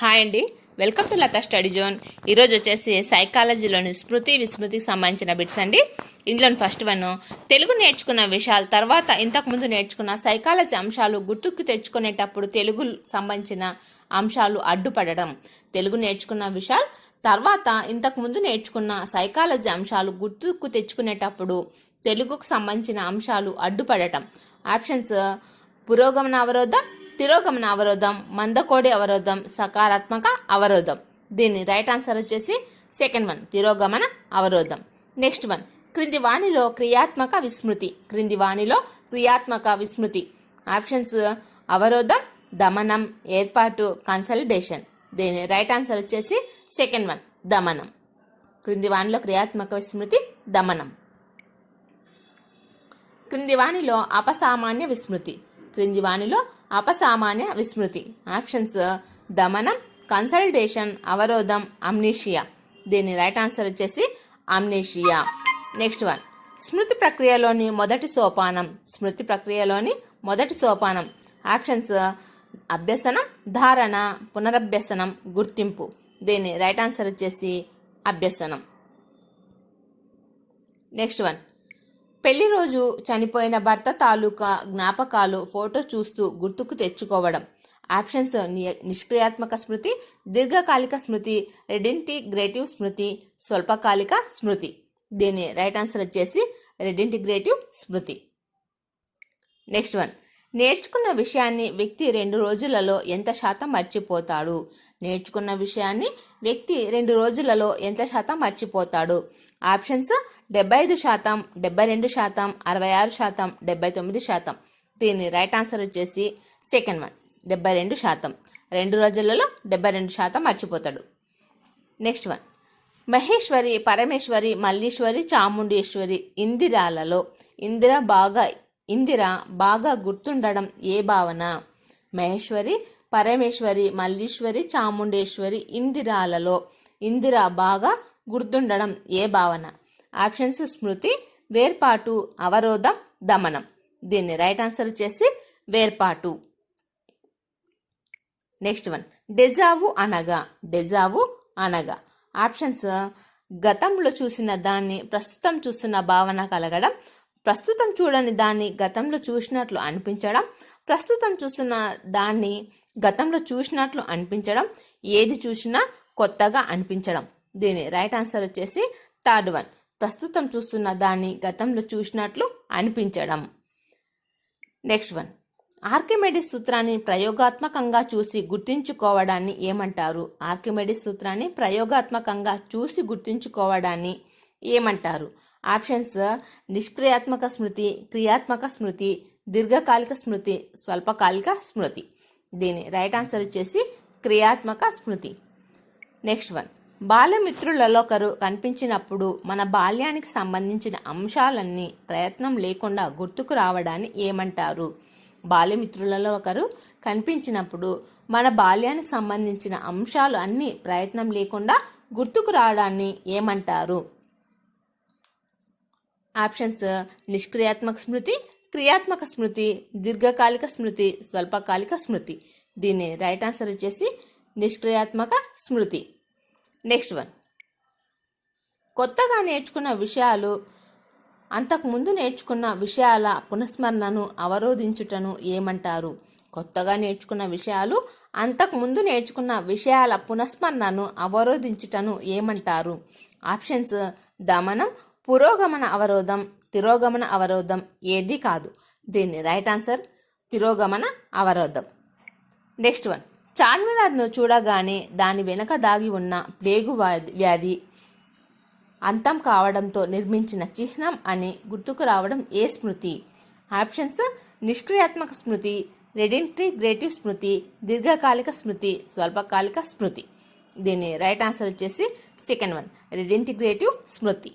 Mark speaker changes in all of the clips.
Speaker 1: Hi అండి. Welcome to Latha study zone. ఈరోజు వచ్చేసి సైకాలజీలోని స్మృతి విస్మృతికి సంబంధించిన బిట్స్ అండి. ఇందులోని ఫస్ట్ వన్ తెలుగు నేర్చుకున్న విషయాలు తర్వాత ఇంతకుముందు నేర్చుకున్న సైకాలజీ అంశాలు గుర్తుకు తెచ్చుకునేటప్పుడు తెలుగు సంబంధించిన అంశాలు అడ్డుపడడం తెలుగు నేర్చుకున్న విషయాలు తర్వాత ఇంతకుముందు నేర్చుకున్న సైకాలజీ అంశాలు గుర్తుకు తెచ్చుకునేటప్పుడు తెలుగుకు సంబంధించిన అంశాలు అడ్డుపడటం. ఆప్షన్స్ పురోగమన అవరోధం తిరోగమన అవరోధం మందకోడి అవరోధం సకారాత్మక అవరోధం. దీని రైట్ ఆన్సర్ వచ్చేసి సెకండ్ వన్ తిరోగమన అవరోధం. నెక్స్ట్ వన్ క్రింది వాణిలో క్రియాత్మక విస్మృతి. క్రింది వాణిలో క్రియాత్మక విస్మృతి. ఆప్షన్స్ అవరోధం దమనం ఏర్పాటు కన్సల్టేషన్ దీని రైట్ ఆన్సర్ వచ్చేసి సెకండ్ వన్ దమనం. క్రింది వాణిలో క్రియాత్మక విస్మృతి దమనం. క్రింది వాణిలో అపసామాన్య విస్మృతి. క్రింది వాణిలో అపసామాన్య విస్మృతి. ఆప్షన్స్ దమనం కన్సల్టేషన్ అవరోధం అమ్నీషియా దీని రైట్ ఆన్సర్ వచ్చేసి అమ్నీషియా నెక్స్ట్ వన్ స్మృతి ప్రక్రియలోని మొదటి సోపానం. స్మృతి ప్రక్రియలోని మొదటి సోపానం. ఆప్షన్స్ అభ్యసనం ధారణ పునరభ్యసనం గుర్తింపు. దీని రైట్ ఆన్సర్ వచ్చేసి అభ్యసనం. నెక్స్ట్ వన్ పెళ్ళి రోజు చనిపోయిన భర్త తాలూకా జ్ఞాపకాలు ఫోటో చూస్తూ గుర్తుకు తెచ్చుకోవడం. ఆప్షన్స్ నిష్క్రియాత్మక స్మృతి దీర్ఘకాలిక స్మృతి రెడింటిగ్రేటివ్ స్మృతి స్వల్పకాలిక స్మృతి. దీని రైట్ ఆన్సర్ వచ్చేసి రెడింటిగ్రేటివ్ స్మృతి. Next one. నేర్చుకున్న విషయాన్ని వ్యక్తి రెండు రోజులలో ఎంత శాతం మర్చిపోతాడు? నేర్చుకున్న విషయాన్ని వ్యక్తి రెండు రోజులలో ఎంత శాతం మర్చిపోతాడు? ఆప్షన్స్ డెబ్బై ఐదు శాతం డెబ్బై రెండు శాతం అరవై ఆరు శాతం డెబ్బై తొమ్మిది శాతం. దీని రైట్ ఆన్సర్ వచ్చేసి సెకండ్ వన్ డెబ్బై రెండు శాతం. రెండు రోజులలో డెబ్బై రెండు శాతం మర్చిపోతాడు. నెక్స్ట్ వన్ మహేశ్వరి పరమేశ్వరి మల్లీశ్వరి చాముండేశ్వరి ఇందిరాలలో ఇందిర బాగా ఇందిర బాగా గుర్తుండడం ఏ భావన? మహేశ్వరి పరమేశ్వరి మల్లీశ్వరి చాముండేశ్వరి ఇందిరాలలో ఇందిర బాగా గుర్తుండడం ఏ భావన? ఆప్షన్స్ స్మృతి వేర్పాటు అవరోధం దమనం. దీన్ని రైట్ ఆన్సర్ వచ్చేసి వేర్పాటు. Next one. డెజావు అనగా. డెజావు అనగా. ఆప్షన్స్. గతంలో చూసిన దాన్ని ప్రస్తుతం చూస్తున్న భావన కలగడం ప్రస్తుతం చూడని దాన్ని గతంలో చూసినట్లు అనిపించడం ప్రస్తుతం చూస్తున్న దాన్ని గతంలో చూసినట్లు అనిపించడం ఏది చూసినా కొత్తగా అనిపించడం. దీని రైట్ ఆన్సర్ వచ్చేసి థర్డ్ వన్. ప్రస్తుతం చూస్తున్న దాన్ని గతంలో చూసినట్లు అనిపించడం. Next one. ఆర్కిమెడిస్ సూత్రాన్ని ప్రయోగాత్మకంగా చూసి గుర్తించుకోవడాన్ని ఏమంటారు? ఆర్కిమెడిస్ సూత్రాన్ని ప్రయోగాత్మకంగా చూసి గుర్తించుకోవడాన్ని ఏమంటారు? ఆప్షన్స్ నిష్క్రియాత్మక స్మృతి క్రియాత్మక స్మృతి దీర్ఘకాలిక స్మృతి స్వల్పకాలిక స్మృతి. దీని రైట్ ఆన్సర్ వచ్చేసి క్రియాత్మక స్మృతి. Next one. బాల్యమిత్రులలో ఒకరు కనిపించినప్పుడు మన బాల్యానికి సంబంధించిన అంశాలన్నీ ప్రయత్నం లేకుండా గుర్తుకు రావడాన్ని ఏమంటారు? బాల్యమిత్రులలో ఒకరు కనిపించినప్పుడు మన బాల్యానికి సంబంధించిన అంశాలు అన్నీ ప్రయత్నం లేకుండా గుర్తుకు రావడాన్ని ఏమంటారు? ఆప్షన్స్ నిష్క్రియాత్మక స్మృతి క్రియాత్మక స్మృతి దీర్ఘకాలిక స్మృతి స్వల్పకాలిక స్మృతి. దీని రైట్ ఆన్సర్ వచ్చేసి నిష్క్రియాత్మక స్మృతి. నెక్స్ట్ వన్ కొత్తగా నేర్చుకున్న విషయాలు అంతకుముందు నేర్చుకున్న విషయాల పునఃస్మరణను అవరోధించుటను ఏమంటారు? కొత్తగా నేర్చుకున్న విషయాలు అంతకుముందు నేర్చుకున్న విషయాల పునఃస్మరణను అవరోధించుటను ఏమంటారు? ఆప్షన్స్ దమనం పురోగమన అవరోధం తిరోగమన అవరోధం ఏది కాదు. దీన్ని రైట్ ఆన్సర్ తిరోగమన అవరోధం. నెక్స్ట్ వన్ చార్మినార్ను చూడగానే దాని వెనక దాగి ఉన్న ప్లేగు వ్యాధి వ్యాధి అంతం కావడంతో నిర్మించిన చిహ్నం అని గుర్తుకు రావడం ఏ స్మృతి? ఆప్షన్స్ నిష్క్రియాత్మక స్మృతి రెడింటిగ్రేటివ్ స్మృతి దీర్ఘకాలిక స్మృతి స్వల్పకాలిక స్మృతి. దీని రైట్ ఆన్సర్ వచ్చేసి second one redintegrative Smriti.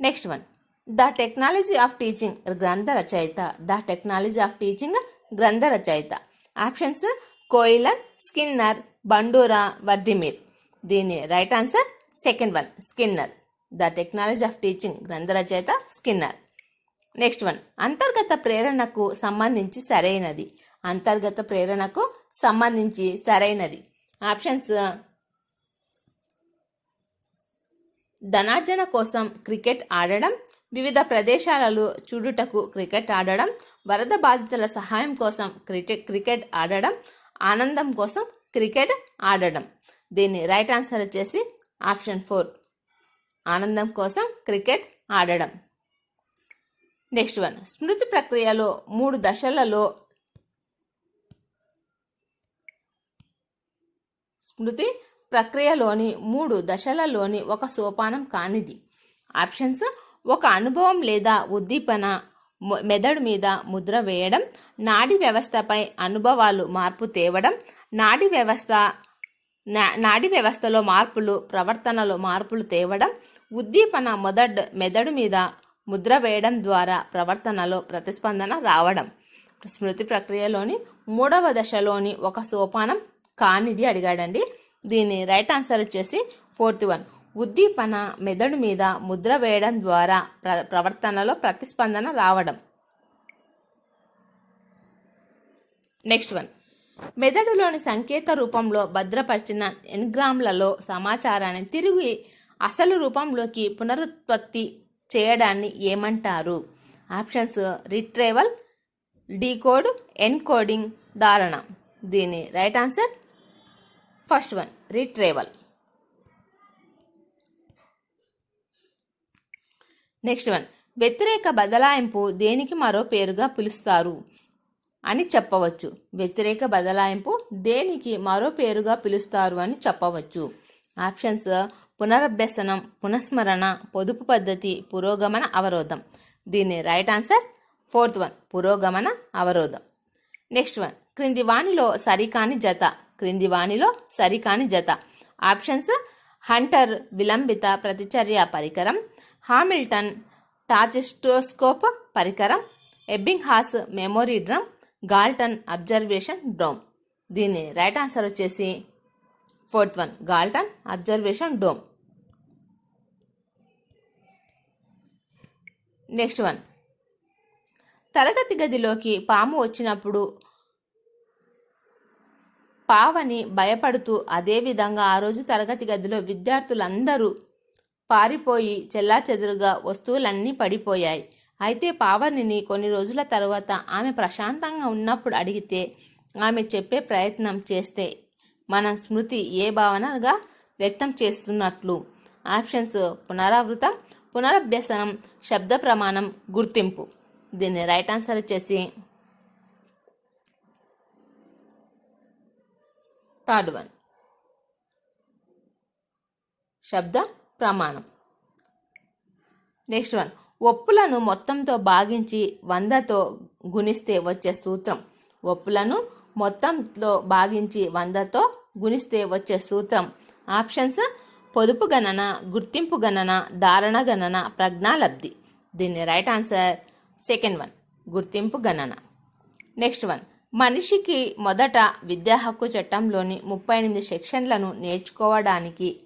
Speaker 1: Next one the technology of teaching గ్రంథ రచయిత. ద టెక్నాలజీ ఆఫ్ టీచింగ్ గ్రంథ రచయిత. Options Kohler Skinner Bandura Wertheimer. దీని right answer second one Skinner. The technology of teaching గ్రంథ రచయిత స్కిన్నర్. నెక్స్ట్ వన్ అంతర్గత ప్రేరణకు సంబంధించి సరైనది. అంతర్గత ప్రేరణకు సంబంధించి సరైనది. ఆప్షన్స్ ధనార్జన కోసం క్రికెట్ ఆడడం వివిధ ప్రదేశాలలో చూడుటకు క్రికెట్ ఆడడం వరద బాధితుల సహాయం కోసం క్రికెట్ క్రికెట్ ఆడడం ఆనందం కోసం క్రికెట్ ఆడడం. దీన్ని రైట్ ఆన్సర్ వచ్చేసి ఆప్షన్ ఫోర్. ఆనందం కోసం క్రికెట్ ఆడడం. Next one. స్మృతి ప్రక్రియలో మూడు దశలలో స్మృతి ప్రక్రియలోని మూడు దశలలోని ఒక సోపానం కానిది. ఆప్షన్స్ ఒక అనుభవం లేదా ఉద్దీపన మెదడు మీద ముద్ర వేయడం నాడీ వ్యవస్థపై అనుభవాలు మార్పు తేవడం నాడీ వ్యవస్థ నా- నాడీ వ్యవస్థలో మార్పులు ప్రవర్తనలో మార్పులు తేవడం ఉద్దీపన మొదడ్ మెదడు మీద ముద్ర వేయడం ద్వారా ప్రవర్తనలో ప్రతిస్పందన రావడం. స్మృతి ప్రక్రియలోని మూడవ దశలోని ఒక సోపానం కానిది అడిగాడండి. దీని రైట్ ఆన్సర్ వచ్చేసి ఫోర్త్ వన్. ఉద్దీపన మెదడు మీద ముద్ర వేయడం ద్వారా ప్ర ప్రవర్తనలో ప్రతిస్పందన రావడం. Next one. మెదడులోని సంకేత రూపంలో భద్రపరిచిన ఎన్గ్రామ్లలో సమాచారాన్ని తిరిగి అసలు రూపంలోకి పునరుత్పత్తి చేయడాన్ని ఏమంటారు? ఆప్షన్స్ రిట్రేవల్ డీకోడ్ ఎన్కోడింగ్ ధారణ. దీని right answer first one retrieval. Next one వ్యతిరేక బదలాయింపు దేనికి మరో పేరుగా పిలుస్తారు? అని చెప్పవచ్చు. వ్యతిరేక బదలాయింపు దేనికి మరో పేరుగా పిలుస్తారు అని చెప్పవచ్చు. ఆప్షన్స్ పునరభ్యసనం పునఃస్మరణ పొదుపు పద్ధతి పురోగమన అవరోధం. దీని రైట్ ఆన్సర్ ఫోర్త్ వన్ పురోగమన అవరోధం. నెక్స్ట్ వన్ క్రింది వాణిలో సరికాని జత. క్రింది వాణిలో సరికాని జత. ఆప్షన్స్ హంటర్ విలంబిత ప్రతిచర్య పరికరం హామిల్టన్ టాచిస్టోస్కోప్ పరికరం Ebbinghaus memory drum Galton observation dome. దీని రైట్ ఆన్సర్ వచ్చేసి fourth one Galton observation dome. Next one. తరగతి గదిలోకి పాము వచ్చినప్పుడు పావని భయపడుతూ అదేవిధంగా ఆ రోజు తరగతి గదిలో విద్యార్థులందరూ పారిపోయి చెల్లాచెదురుగా వస్తువులన్నీ పడిపోయాయి. అయితే పావనిని కొన్ని రోజుల తర్వాత ఆమె ప్రశాంతంగా ఉన్నప్పుడు అడిగితే ఆమె చెప్పే ప్రయత్నం చేస్తే మన స్మృతి ఏ భావనగా వ్యక్తం చేస్తున్నట్లు? ఆప్షన్స్ పునరావృతం పునరభ్యసనం శబ్ద ప్రమాణం గుర్తింపు. దీన్ని రైట్ ఆన్సర్ వచ్చేసి థర్డ్ వన్. శబ్ద ప్రమాణం. Next one. ఒప్పులను మొత్తంతో భాగించి వందతో గుణిస్తే వచ్చే సూత్రం. ఒప్పులను మొత్తంతో భాగించి వందతో గుణిస్తే వచ్చే సూత్రం. ఆప్షన్స్. పొదుపు గణన గుర్తింపు గణన ధారణ గణన ప్రజ్ఞాలబ్ధి దీన్ని రైట్ ఆన్సర్. Second one. గుర్తింపు గణన. Next one. మనిషికి మొదట విద్యా హక్కు చట్టంలోని ముప్పై ఎనిమిది సెక్షన్లను నేర్చుకోవడానికి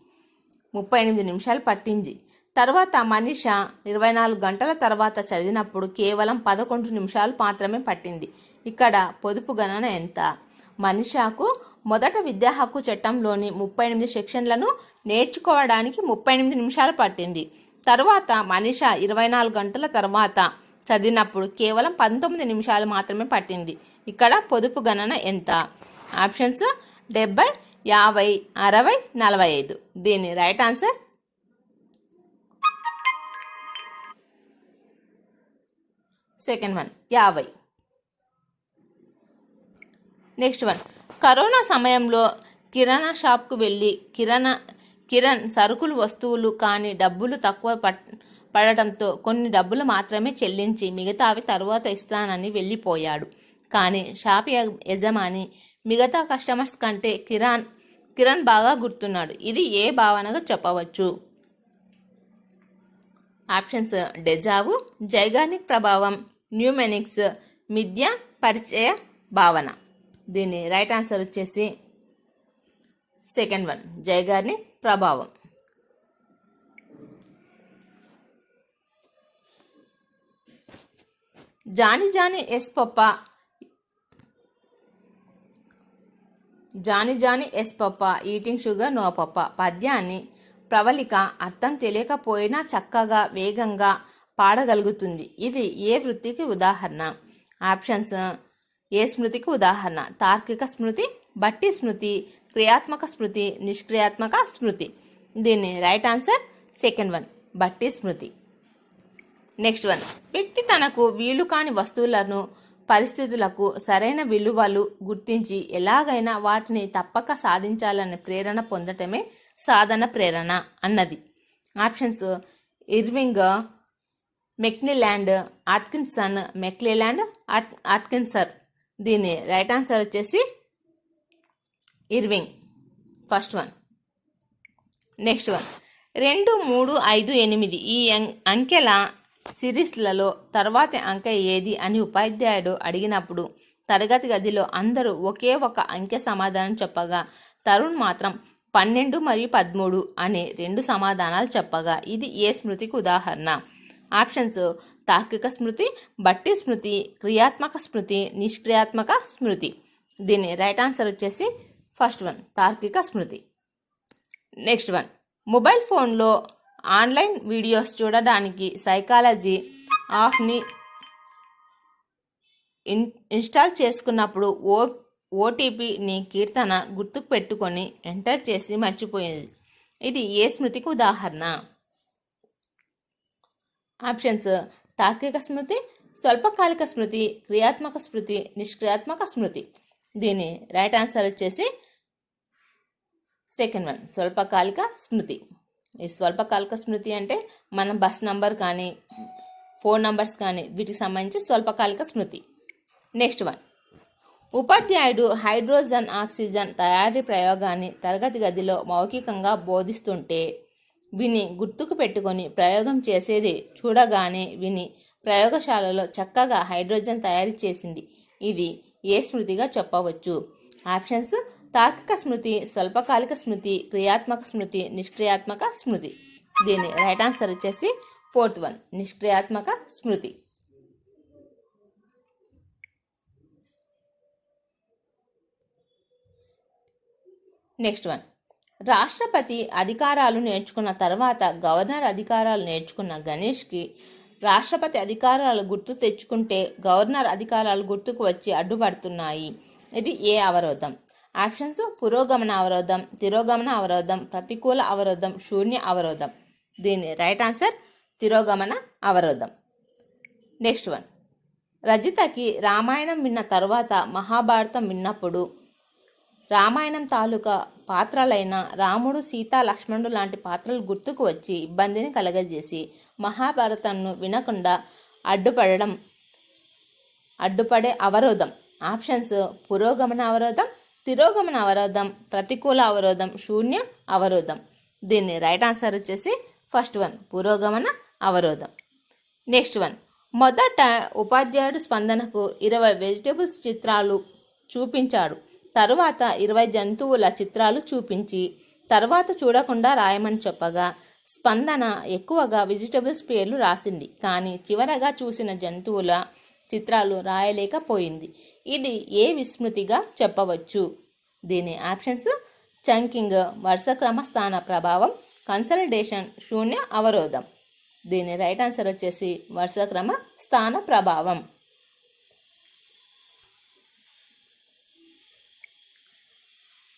Speaker 1: ముప్పై ఎనిమిది నిమిషాలు పట్టింది. తర్వాత మనిష ఇరవై నాలుగు గంటల తర్వాత చదివినప్పుడు కేవలం పదకొండు నిమిషాలు మాత్రమే పట్టింది. ఇక్కడ పొదుపు గణన ఎంత? మనిషకు మొదట విద్యా హక్కు చట్టంలోని ముప్పై ఎనిమిది సెక్షన్లను నేర్చుకోవడానికి ముప్పై ఎనిమిది నిమిషాలు పట్టింది. తర్వాత మనిష ఇరవై నాలుగు గంటల తర్వాత చదివినప్పుడు కేవలం పంతొమ్మిది నిమిషాలు మాత్రమే పట్టింది. ఇక్కడ పొదుపు గణన ఎంత? ఆప్షన్స్ డెబ్బై యాభై అరవై నలభై ఐదు. దీని రైట్ ఆన్సర్? సెకండ్ వన్ యాభై. నెక్స్ట్ వన్ కరోనా సమయంలో కిరాణా షాప్కు వెళ్ళి కిరాణా కిరణ్ సరుకులు వస్తువులు కానీ డబ్బులు తక్కువ పడటంతో కొన్ని డబ్బులు మాత్రమే చెల్లించి మిగతావి తరువాత ఇస్తానని వెళ్ళిపోయాడు. కానీ షాప్ యజమాని మిగతా కస్టమర్స్ కంటే కిరాన్ కిరణ్ బాగా గుర్తున్నాడు. ఇది ఏ భావనగా చెప్పవచ్చు? ఆప్షన్స్ డెజావు జైగానిక్ ప్రభావం న్యూమెనిక్స్ మిథ్య పరిచయ భావన. దీని రైట్ ఆన్సర్ వచ్చేసి సెకండ్ వన్ జైగార్నిక్ ప్రభావం. Johnny Johnny yes papa Johnny Johnny yes papa eating sugar no papa. పద్యాన్ని ప్రవళిక అర్థం తెలియకపోయినా చక్కగా వేగంగా పాడగలుగుతుంది. ఇది ఏ వృత్తికి ఉదాహరణ? ఆప్షన్స్. ఏ స్మృతికి ఉదాహరణ? తార్కిక స్మృతి బట్టి స్మృతి క్రియాత్మక స్మృతి నిష్క్రియాత్మక స్మృతి. దీన్ని రైట్ ఆన్సర్ సెకండ్ వన్ బట్టి స్మృతి. Next one. వ్యక్తి తనకు వీలు కాని వస్తువులను పరిస్థితులకు సరైన విలువలు గుర్తించి ఎలాగైనా వాటిని తప్పక సాధించాలనే ప్రేరణ పొందటమే సాధన ప్రేరణ అన్నది. Options Irving McClelland Atkinson McClelland at Atkinson దీని రైట్ ఆన్సర్ వచ్చేసి Irving. First one. Next one. రెండు మూడు ఐదు ఎనిమిది ఈ అంకెల సిరీస్లలో తర్వాతి అంకె ఏది అని ఉపాధ్యాయుడు అడిగినప్పుడు తరగతి గదిలో అందరూ ఒకే ఒక అంకె సమాధానం చెప్పగా తరుణ్ మాత్రం పన్నెండు మరియు పదమూడు అనే రెండు సమాధానాలు చెప్పగా ఇది ఏ స్మృతికి ఉదాహరణ? ఆప్షన్స్ తార్కిక స్మృతి బట్టి స్మృతి క్రియాత్మక స్మృతి నిష్క్రియాత్మక స్మృతి. దీని రైట్ ఆన్సర్ వచ్చేసి ఫస్ట్ వన్ తార్కిక స్మృతి. నెక్స్ట్ వన్ మొబైల్ ఫోన్లో ఆన్లైన్ వీడియోస్ చూడడానికి సైకాలజీ ఆఫ్ని ఇన్ ఇన్స్టాల్ చేసుకున్నప్పుడు ఓ ఓటీపీని కీర్తన గుర్తుకు పెట్టుకొని ఎంటర్ చేసి మర్చిపోయింది. ఇది ఏ స్మృతికి ఉదాహరణ? ఆప్షన్స్. తార్కిక స్మృతి స్వల్పకాలిక స్మృతి క్రియాత్మక స్మృతి నిష్క్రియాత్మక స్మృతి. దీని రైట్ ఆన్సర్ వచ్చేసి సెకండ్ వన్ స్వల్పకాలిక స్మృతి. ఈ స్వల్పకాలిక స్మృతి అంటే మన బస్ నంబర్ కానీ ఫోన్ నంబర్స్ కానీ వీటికి సంబంధించి స్వల్పకాలిక స్మృతి. Next one. ఉపాధ్యాయుడు హైడ్రోజన్ ఆక్సిజన్ తయారీ ప్రయోగాన్ని తరగతి గదిలో మౌఖికంగా బోధిస్తుంటే విని గుర్తుకు పెట్టుకొని ప్రయోగం చేసేది చూడగానే విని ప్రయోగశాలలో చక్కగా హైడ్రోజన్ తయారు చేసింది. ఇది ఏ స్మృతిగా చెప్పవచ్చు? ఆప్షన్స్ తార్కిక స్మృతి స్వల్పకాలిక స్మృతి క్రియాత్మక స్మృతి నిష్క్రియాత్మక స్మృతి. దీని రైట్ ఆన్సర్ వచ్చేసి ఫోర్త్ వన్ నిష్క్రియాత్మక స్మృతి. నెక్స్ట్ వన్ రాష్ట్రపతి అధికారాలు నేర్చుకున్న తర్వాత గవర్నర్ అధికారాలు నేర్చుకున్న గణేష్కి రాష్ట్రపతి అధికారాలు గుర్తు తెచ్చుకుంటే గవర్నర్ అధికారాలు గుర్తుకు వచ్చి అడ్డుపడుతున్నాయి. ఇది ఏ అవరోధం? ఆప్షన్స్ పురోగమన అవరోధం తిరోగమన అవరోధం ప్రతికూల అవరోధం శూన్య అవరోధం. దీని రైట్ ఆన్సర్ తిరోగమన అవరోధం. Next one. రజితకి రామాయణం విన్న తర్వాత మహాభారతం విన్నప్పుడు రామాయణం తాలూకా పాత్రలైన రాముడు సీత లక్ష్మణుడు లాంటి పాత్రలు గుర్తుకు వచ్చి ఇబ్బందిని కలగజేసి మహాభారతంను వినకుండా అడ్డుపడడం అడ్డుపడే అవరోధం. ఆప్షన్స్ పురోగమన అవరోధం తిరోగమన అవరోధం ప్రతికూల అవరోధం శూన్య అవరోధం. దీన్ని రైట్ ఆన్సర్ వచ్చేసి ఫస్ట్ వన్ పురోగమన అవరోధం. నెక్స్ట్ వన్ మొదట ఉపాధ్యాయుడు స్పందనకు ఇరవై వెజిటేబుల్స్ చిత్రాలు చూపించాడు. తరువాత ఇరవై జంతువుల చిత్రాలు చూపించి తర్వాత చూడకుండా రాయమని చెప్పగా స్పందన ఎక్కువగా వెజిటేబుల్స్ పేర్లు రాసింది. కానీ చివరగా చూసిన జంతువుల చిత్రాలు రాయలేకపోయింది. ఇది ఏ విస్మృతిగా చెప్పవచ్చు? దీని ఆప్షన్స్ చంకింగ్ వరుసక్రమ స్థాన ప్రభావం కన్సల్టేషన్ శూన్య అవరోధం. దీని రైట్ ఆన్సర్ వచ్చేసి వరుసక్రమ స్థాన ప్రభావం.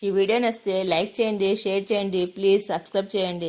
Speaker 1: ఈ వీడియో నచ్చితే లైక్ చేయండి షేర్ చేయండి ప్లీజ్ సబ్స్క్రైబ్ చేయండి.